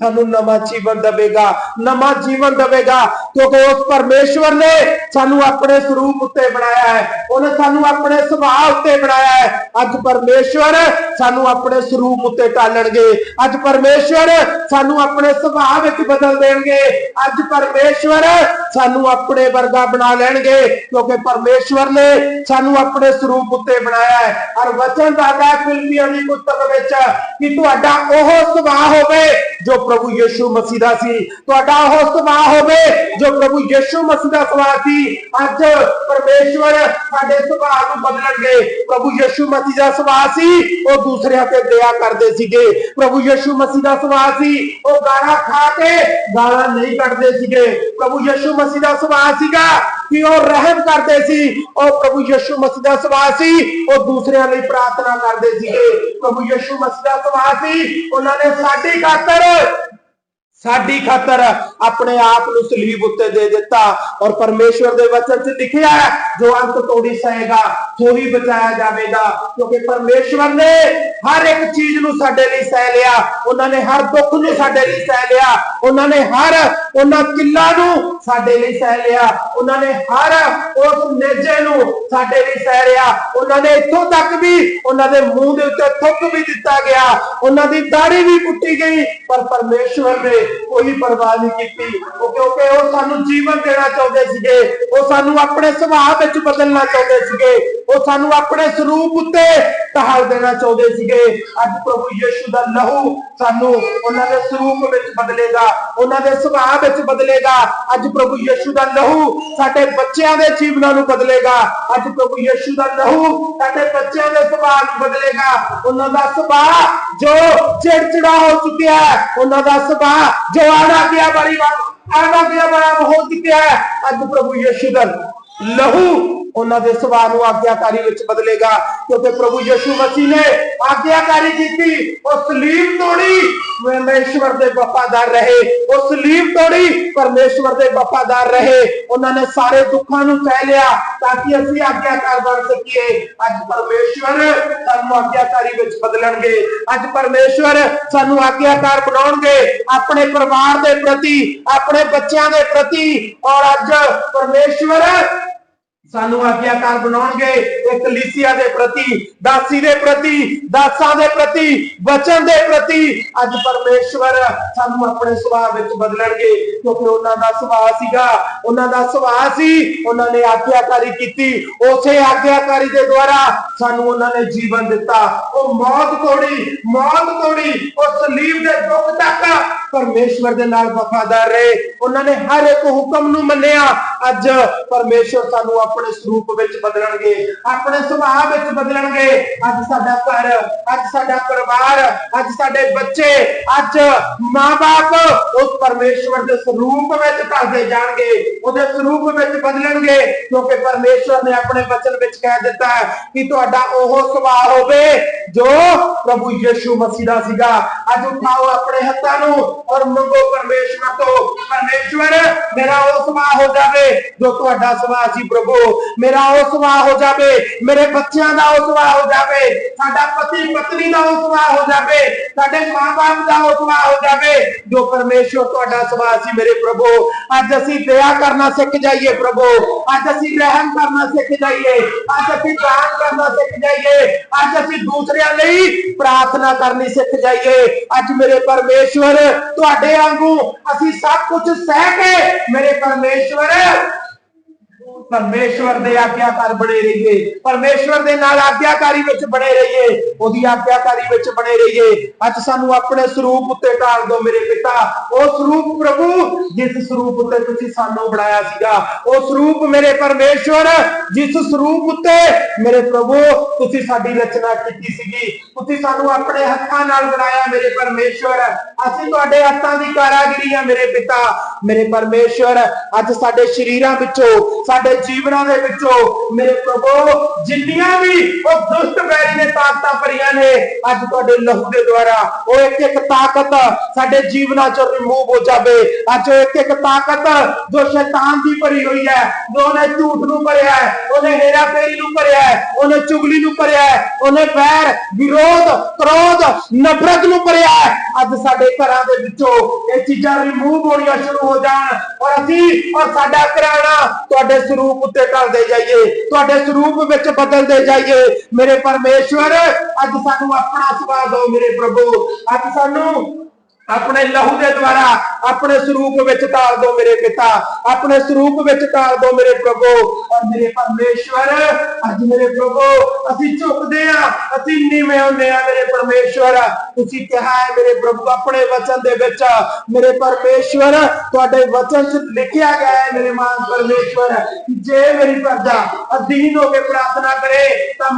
ਸਾਨੂੰ ਨਵਾਂ ਜੀਵਨ ਦੇਵੇਗਾ, ਨਵਾਂ ਜੀਵਨ ਦੇਵੇਗਾ, ਕਿਉਂਕਿ ਉਸ ਪਰਮੇਸ਼ਵਰ ਨੇ ਸਾਨੂੰ ਆਪਣੇ ਸਰੂਪ ਉੱਤੇ ਬਣਾਇਆ ਹੈ। ਉਹਨੇ ਸਾਨੂੰ ਆਪਣੇ ਸੁਭਾਅ ਉੱਤੇ ਬਣਾਇਆ ਹੈ। ਅੱਜ ਪਰਮੇਸ਼ਵਰ ਸਾਨੂੰ ਆਪਣੇ ਸਰੂਪ ਉੱਤੇ ਢਾਲਣਗੇ ਅੱਜ ਪਰਮੇਸ਼ਵਰ ਸਾਨੂੰ ਆਪਣੇ ਸੁਭਾਅ ਵਿੱਚ ਬਦਲ ਦੇਣਗੇ। ਅੱਜ ਪਰਮੇਸ਼ਵਰ ਸਾਨੂੰ ਆਪਣੇ ਵਰਗਾ ਬਣਾ ਲੈਣਗੇ, ਕਿਉਂਕਿ ਪਰਮੇਸ਼ਵਰ ਨੇ ਸਾਨੂੰ ਆਪਣੇ ਸਰੂਪ ਉੱਤੇ ਬਣਾਇਆ ਹੈ। ਔਰ ਵਚਨ ਦੱਸਦਾ ਹੈ ਫਿਲਮੀਆਂ ਦੀ ਪੁਸਤਕ ਵਿੱਚ ਕਿ ਤੁਹਾਡਾ ਉਹ ਸੁਭਾਅ ਹੋਵੇ ਜੋ ਪ੍ਰਭੂ ਯਿਸੂ ਮਸੀਹ ਦਾ ਸੀ। ਤੁਹਾਡਾ ਉਹ ਸੁਭਾਅ ਹੋਵੇ ਜੋ ਪ੍ਰਭੂ ਯਿਸੂ ਮਸੀਹ ਦਾ ਸੁਭਾਅ ਸੀ। ਅੱਜ ਪਰਮੇਸ਼ਵਰ ਸਾਡੇ ਸੁਭਾਅ ਨੂੰ ਬਦਲਣਗੇ। ਪ੍ਰਭੂ ਯਿਸੂ ਮਸੀਹ ਦਾ ਸੁਭਾਅ ਸੀ, ਉਹ ਦੂਸਰਿਆਂ ਤੇ ਦਇਆ ਕਰਦੇ ਸੀਗੇ। ਪ੍ਰਭੂ ਯਿਸੂ ਮਸੀਹ ਦਾ ਸੁਭਾਅ ਸੀ, ਉਹ ਗਾਲਾਂ ਖਾ ਕੇ ਗਾਲਾਂ ਨਹੀਂ ਕੱਢਦੇ ਸੀਗੇ। ਪ੍ਰਭੂ ਯਿਸੂ ਮਸੀਹ ਦਾ ਸੁਭਾਅ ਸੀਗਾ ਕਿ ਉਹ ਰਹਿਮ ਕਰਦੇ ਸੀ। ਉਹ ਪ੍ਰਭੂ ਯਿਸੂ ਮਸੀਹ ਦਾ ਸੁਭਾਅ ਸੀ, ਉਹ ਦੂਸਰਿਆਂ ਲਈ ਪ੍ਰਾਰਥਨਾ ਕਰਦੇ ਸੀਗੇ। ਪ੍ਰਭੂ ਯਿਸੂ ਮਸੀਹ ਦਾ ਸੁਭਾਅ ਸੀ, ਉਹਨਾਂ ਨੇ ਸਾਡੀ ਖਾਤਰ ਸਾਡੀ ਖਾਤਰ ਆਪਣੇ ਆਪ ਨੂੰ ਸਲੀਬ ਉੱਤੇ ਦੇ ਦਿੱਤਾ ਔਰ ਪਰਮੇਸ਼ਵਰ ਦੇ ਵਚਨ 'ਚ ਲਿਖਿਆ ਹੈ, ਜੋ ਅੰਤ ਤੋੜੀ ਸਹੇਗਾ ਸੋਹੀ ਬਚਾਇਆ ਜਾਵੇਗਾ, ਕਿਉਂਕਿ ਪਰਮੇਸ਼ਵਰ ਨੇ ਹਰ ਇੱਕ ਚੀਜ਼ ਨੂੰ ਸਾਡੇ ਲਈ ਸਹਿ ਲਿਆ, ਉਹਨਾਂ ਨੇ ਹਰ ਦੁੱਖ ਨੂੰ ਸਾਡੇ ਲਈ ਸਹਿ ਲਿਆ, ਉਹਨਾਂ ਨੇ ਹਰ ਉਹਨਾਂ ਕਿੱਲਾ ਨੂੰ ਸਾਡੇ ਲਈ ਸਹਿ ਲਿਆ, ਉਹਨਾਂ ਨੇ ਹਰ ਉਸ ਨੇਜੇ ਨੂੰ ਸਾਡੇ ਲਈ ਸਹਿ ਲਿਆ, ਉਹਨਾਂ ਨੇ ਇੱਥੋਂ ਤੱਕ ਵੀ ਉਹਨਾਂ ਦੇ ਮੂੰਹ ਦੇ ਉੱਤੇ ਥੁੱਕ ਵੀ ਦਿੱਤਾ ਗਿਆ, ਉਹਨਾਂ ਦੀ ਦਾੜੀ ਵੀ ਪੁੱਟੀ ਗਈ, ਪਰ ਪਰਮੇਸ਼ਵਰ ਨੇ ਕੋਈ ਪਰਵਾਹ ਨਹੀਂ ਕੀਤੀ। ਉਹ ਕਿਉਂਕਿ ਉਹ ਸਾਨੂੰ ਜੀਵਨ ਦੇਣਾ ਚਾਹੁੰਦੇ ਸੀਗੇ। ਉਹ ਸਾਨੂੰ ਆਪਣੇ ਸੁਭਾਅ ਵਿੱਚ ਬਦਲਣਾ ਚਾਹੁੰਦੇ ਸੀਗੇ। ਉਹ ਸਾਨੂੰ ਆਪਣੇ ਸਰੂਪ ਉੱਤੇ ਢਾਲ ਦੇਣਾ ਚਾਹੁੰਦੇ ਸੀਗੇ। ਅੱਜ ਪ੍ਰਭੂ ਯਿਸੂ ਦਾ ਲਹੂ ਸਾਨੂੰ ਉਹਨਾਂ ਦੇ ਸਰੂਪ ਵਿੱਚ ਬਦਲੇਗਾ, ਉਹਨਾਂ ਦੇ ਸੁਭਾਅ ਵਿੱਚ ਬਦਲੇਗਾ। ਅੱਜ ਪ੍ਰਭੂ ਯਿਸੂ ਦਾ ਲਹੂ ਸਾਡੇ ਬੱਚਿਆਂ ਦੇ ਜੀਵਨਾਂ ਨੂੰ ਬਦਲੇਗਾ। ਅੱਜ ਪ੍ਰਭੂ ਯਿਸੂ ਦਾ ਲਹੂ ਸਾਡੇ ਬੱਚਿਆਂ ਦੇ ਸੁਭਾਅ ਨੂੰ ਬਦਲੇਗਾ। ਉਹਨਾਂ ਦਾ ਸੁਭਾਅ ਜੋ ਚਿੜਚਿੜਾ ਹੋ ਚੁੱਕਿਆ ਹੈ, ਉਹਨਾਂ ਦਾ ਸੁਭਾਅ ਜੋ ਆਣਾ ਗਿਆ ਬੜੀ ਆਣਾ ਗਿਆ ਬੜਾ ਹੋ ਚੁੱਕਿਆ ਹੈ। ਅੱਜ ਪ੍ਰਭੂ ਯਿਸੂ ਦਾ ਲਹੂ ਉਹਨਾਂ ਦੇ ਸੁਭਾਅ ਨੂੰ ਆਗਿਆਕਾਰੀ ਵਿੱਚ ਬਦਲੇਗਾ ਕਿਉਂਕਿ ਪ੍ਰਭੂ ਯਿਸੂ ਮਸੀਹ ਨੇ ਆਗਿਆਕਾਰੀ ਕੀਤੀ ਉਹ ਸਲੀਬ ਤੋੜੀ ਪਰਮੇਸ਼ਵਰ ਦੇ ਵਫਾਦਾਰ ਰਹੇ ਉਹ ਸਲੀਬ ਤੋੜੀ ਪਰਮੇਸ਼ਵਰ ਦੇ ਵਫਾਦਾਰ ਰਹੇ ਉਹਨਾਂ ਨੇ ਸਾਰੇ ਦੁੱਖਾਂ ਨੂੰ ਸਹਿ ਲਿਆ ਤਾਂ ਕਿ ਅਸੀਂ ਆਗਿਆਕਾਰ ਬਣ ਸਕੀਏ ਅੱਜ ਪਰਮੇਸ਼ਵਰ ਸਾਨੂੰ ਆਗਿਆਕਾਰੀ ਵਿੱਚ ਬਦਲਣਗੇ ਅੱਜ ਪਰਮੇਸ਼ਵਰ ਸਾਨੂੰ ਆਗਿਆਕਾਰ ਬਣਾਉਣਗੇ ਆਪਣੇ ਪਰਿਵਾਰ ਦੇ ਪ੍ਰਤੀ ਆਪਣੇ ਬੱਚਿਆਂ ਦੇ ਪ੍ਰਤੀ ਔਰ ਅੱਜ ਪਰਮੇਸ਼ਵਰ ਸਾਨੂੰ ਆਗਿਆਕਾਰ ਬਣਾਉਣਗੇ, ਇੱਕ ਕਲੀਸਿਆ ਦੇ ਪ੍ਰਤੀ, ਦਾਸੀ ਦੇ ਪ੍ਰਤੀ, ਦਾਸਾਂ ਦੇ ਪ੍ਰਤੀ ਵਚਨ ਦੇ ਪ੍ਰਤੀ ਅੱਜ ਪਰਮੇਸ਼ਵਰ ਸਾਨੂੰ ਆਪਣੇ ਸੁਭਾਅ ਵਿੱਚ ਬਦਲਣਗੇ, ਕਿਉਂਕਿ ਉਹਨਾਂ ਦਾ ਸੁਭਾਅ ਸੀਗਾ, ਉਹਨਾਂ ਦਾ ਸੁਭਾਅ ਸੀ, ਉਹਨਾਂ ਨੇ ਆਗਿਆਕਾਰੀ ਕੀਤੀ, ਉਸੇ ਆਗਿਆਕਾਰੀ ਦੇ ਦੁਆਰਾ ਸਾਨੂੰ ਉਹਨਾਂ ਨੇ ਜੀਵਨ ਦਿੱਤਾ। ਉਹ ਮੌਤ ਤੋੜੀ ਮੌਤ ਤੋੜੀ ਉਹ ਸਲੀਬ ਦੇ ਦੁੱਖ ਤੱਕ ਪਰਮੇਸ਼ਵਰ ਦੇ ਨਾਲ ਵਫਾਦਾਰ ਰਹੇ। ਉਹਨਾਂ ਨੇ ਹਰ ਇੱਕ ਹੁਕਮ ਨੂੰ ਮੰਨਿਆ। ਅੱਜ ਪਰਮੇਸ਼ਵਰ ਸਾਨੂੰ ਆਪਣੇ ਸਰੂਪ ਵਿੱਚ ਬਦਲਣਗੇ, ਆਪਣੇ ਸੁਭਾਅ ਵਿੱਚ ਬਦਲਣਗੇ। ਅੱਜ ਸਾਡਾ ਘਰ, ਅੱਜ ਸਾਡਾ ਪਰਿਵਾਰ, ਅੱਜ ਸਾਡੇ ਬੱਚੇ, ਅੱਜ ਮਾਪੇ ਉਸ ਪਰਮੇਸ਼ਵਰ ਦੇ ਸਰੂਪ ਵਿੱਚ ਢਲਦੇ ਜਾਣਗੇ, ਉਹਦੇ ਸਰੂਪ ਵਿੱਚ ਬਦਲਣਗੇ। ਕਿਉਂਕਿ ਪਰਮੇਸ਼ਵਰ ਨੇ ਆਪਣੇ ਵਚਨ ਵਿੱਚ ਕਹਿ ਦਿੱਤਾ ਕਿ ਤੁਹਾਡਾ ਉਹ ਸੁਭਾਅ ਹੋਵੇ ਜੋ ਪ੍ਰਭੂ ਯਿਸੂ ਮਸੀਹ ਦਾ ਸੀਗਾ। ਅੱਜ ਉਠਾਓ ਆਪਣੇ ਹੱਥਾਂ ਨੂੰ ਔਰ ਮੰਗੋ ਪਰਮੇਸ਼ਵਰ ਤੋਂ। ਪਰਮੇਸ਼ਵਰ, ਮੇਰਾ ਉਹ ਸੁਭਾਅ ਹੋ ਜਾਵੇ ਜੋ ਤੁਹਾਡਾ ਸੁਭਾਅ ਸੀ ਪ੍ਰਭੂ। ਮੇਰਾ ਉਹ ਸੁਭਾਅ ਹੋ ਜਾਵੇ, ਮੇਰੇ ਬੱਚਿਆਂ ਦਾ ਉਹ ਸੁਭਾਅ ਹੋ ਜਾਵੇ, ਸਾਡਾ ਪਤੀ ਪਤਨੀ ਦਾ ਉਹ ਸੁਭਾਅ ਹੋ ਜਾਵੇ, ਸਾਡੇ ਮਾਂ-ਬਾਪ ਦਾ ਉਹ ਸੁਭਾਅ ਹੋ ਜਾਵੇ, ਜੋ ਪਰਮੇਸ਼ਵਰ ਤੁਹਾਡਾ ਸੁਭਾਅ ਸੀ ਮੇਰੇ ਪ੍ਰਭੂ। ਅੱਜ ਅਸੀਂ ਦਇਆ ਕਰਨਾ ਸਿੱਖ ਜਾਈਏ ਪ੍ਰਭੂ। ਅੱਜ ਅਸੀਂ ਰਹਿਮ ਕਰਨਾ ਸਿੱਖ ਜਾਈਏ। ਅੱਜ ਅਸੀਂ ਦਾਨ ਕਰਨਾ ਸਿੱਖ ਜਾਈਏ। ਅੱਜ ਅਸੀਂ ਦੂਸਰਿਆਂ ਲਈ ਪ੍ਰਾਰਥਨਾ ਕਰਨੀ ਸਿੱਖ ਜਾਈਏ। ਅੱਜ ਮੇਰੇ ਪਰਮੇਸ਼ਵਰ ਤੁਹਾਡੇ ਵਾਂਗੂ ਅਸੀਂ ਸਭ ਕੁਝ ਸਹਿ ਕੇ ਮੇਰੇ ਪਰਮੇਸ਼ਵਰ ਪਰਮੇਸ਼ਵਰ ਦੇ ਆਗਿਆਕਾਰ ਬਣੇ ਰਹੀਏ। ਪਰਮੇਸ਼ਵਰ ਦੇ ਨਾਲ ਆਗਿਆਕਾਰੀ ਵਿੱਚ ਬਣੇ ਰਹੀਏ। ਉਹਦੀ ਆਗਿਆਕਾਰੀ ਵਿੱਚ ਬਣੇ ਰਹੀਏ। ਅੱਜ ਸਾਨੂੰ ਆਪਣੇ ਸਰੂਪ ਉੱਤੇ ਢਾਲ ਦਿਓ ਮੇਰੇ ਪਿਤਾ। ਉਹ ਸਰੂਪ ਪ੍ਰਭੂ, ਜਿਸ ਸਰੂਪ ਉੱਤੇ ਤੁਸੀਂ ਸਾਨੂੰ ਬਣਾਇਆ ਸੀਗਾ। ਉਹ ਸਰੂਪ ਮੇਰੇ ਪਰਮੇਸ਼ਵਰ, ਜਿਸ ਸਰੂਪ ਉੱਤੇ ਮੇਰੇ ਪ੍ਰਭੂ, ਤੁਸੀਂ ਸਾਡੀ ਰਚਨਾ ਕੀਤੀ ਸੀਗੀ। ਤੁਸੀਂ ਸਾਨੂੰ ਆਪਣੇ ਹੱਥਾਂ ਨਾਲ ਬਣਾਇਆ ਮੇਰੇ ਪਰਮੇਸ਼ਵਰ। ਅਸੀਂ ਤੁਹਾਡੇ ਹੱਥਾਂ ਦੀ ਕਾਰਾਗਰੀ ਆ ਮੇਰੇ ਪਿਤਾ। ਮੇਰੇ ਪਰਮੇਸ਼ਵਰ, ਅੱਜ ਸਾਡੇ ਸ਼ਰੀਰਾਂ ਵਿੱਚੋਂ, ਸਾਡੇ ਜੀਵਨਾਂ ਦੇ ਵਿੱਚੋਂ ਮੇਰੇ ਪ੍ਰਭੂ, ਜਿੰਨੀਆਂ ਵੀ ਉਹ ਦੁਸ਼ਟ ਵੈਰੀ ਨੇ ਤਾਕਤਾਂ ਭਰੀਆਂ ਨੇ, ਅੱਜ ਤੁਹਾਡੇ ਲਹੂ ਦੇ ਦੁਆਰਾ ਉਹ ਇੱਕ ਇੱਕ ਤਾਕਤ ਸਾਡੇ ਜੀਵਨਾਂ ਚੋਂ ਰਿਮੂਵ ਹੋ ਜਾਵੇ ਅੱਜ ਉਹ ਇੱਕ ਇੱਕ ਤਾਕਤ ਜੋ ਸ਼ੈਤਾਨ ਦੀ ਭਰੀ ਹੋਈ ਹੈ ਜੋ ਉਹਨੇ ਝੂਠ ਨੂੰ ਭਰਿਆ ਹੈ ਉਹਨੇ ਹੇਰਾ ਫੇਰੀ ਨੂੰ ਭਰਿਆ ਹੈ ਉਹਨੇ ਚੁਗਲੀ ਨੂੰ ਭਰਿਆ ਹੈ ਉਹਨੇ ਵੈਰ ਵਿਰੋਧ ਕ੍ਰੋਧ ਨਫ਼ਰਤ ਨੂੰ ਭਰਿਆ ਹੈ ਅੱਜ ਸਾਡੇ ਘਰਾਂ ਦੇ ਵਿੱਚੋਂ ਇਹ ਚੀਜ਼ਾਂ ਰਿਮੂਵ ਹੋਣੀਆਂ ਸ਼ੁਰੂ ਹੋ ਜਾਣ ਔਰ ਅਸੀਂ ਔਰ ਸਾਡਾ ਘਰਾਣਾ ਤੁਹਾਡੇ ਸਰੂਪ ਉੱਤੇ ਢਲਦੇ ਜਾਈਏ ਤੁਹਾਡੇ ਸਰੂਪ ਵਿੱਚ ਬਦਲਦੇ ਜਾਈਏ ਮੇਰੇ ਪਰਮੇਸ਼ਵਰ ਅੱਜ ਸਾਨੂੰ ਆਪਣਾ ਸੁਭਾਅ ਦਿਓ ਮੇਰੇ ਪ੍ਰਭੂ। ਅੱਜ ਸਾਨੂੰ ਆਪਣੇ ਲਹੂ ਦੇ ਦੁਆਰਾ ਆਪਣੇ ਸਰੂਪ ਵਿੱਚ ਢਾਲ ਦਿਓ ਮੇਰੇ ਪਿਤਾ। ਆਪਣੇ ਸਰੂਪ ਵਿੱਚ ਢਾਲ ਦਿਓ ਮੇਰੇ ਪ੍ਰਭੂ। ਔਰ ਮੇਰੇ ਪਰਮੇਸ਼ਵਰ, ਅੱਜ ਮੇਰੇ ਪ੍ਰਭੂ, ਅਸੀਂ ਝੁਕਦੇ ਆ, ਅਸੀਂ ਨੀਵੇਂ ਹੁੰਦੇ ਆ ਮੇਰੇ ਪਰਮੇਸ਼ਵਰ। ਤੁਸੀਂ ਕਿਹਾ ਹੈ ਮੇਰੇ ਪ੍ਰਭੂ, ਆਪਣੇ ਵਚਨ ਦੇ ਵਿੱਚ, ਮੇਰੇ ਪਰਮੇਸ਼ਵਰ, ਤੁਹਾਡੇ ਵਚਨ 'ਚ ਲਿਖਿਆ ਗਿਆ ਹੈ ਮੇਰੇ ਮਾਨ ਪਰਮੇਸ਼ਵਰ ਜੇ ਮੇਰੀ ਪ੍ਰਜਾ ਅਧੀਨ ਹੋ ਕੇ ਪ੍ਰਾਰਥਨਾ ਕਰੇ, ਤਾਂ ਮੈਂ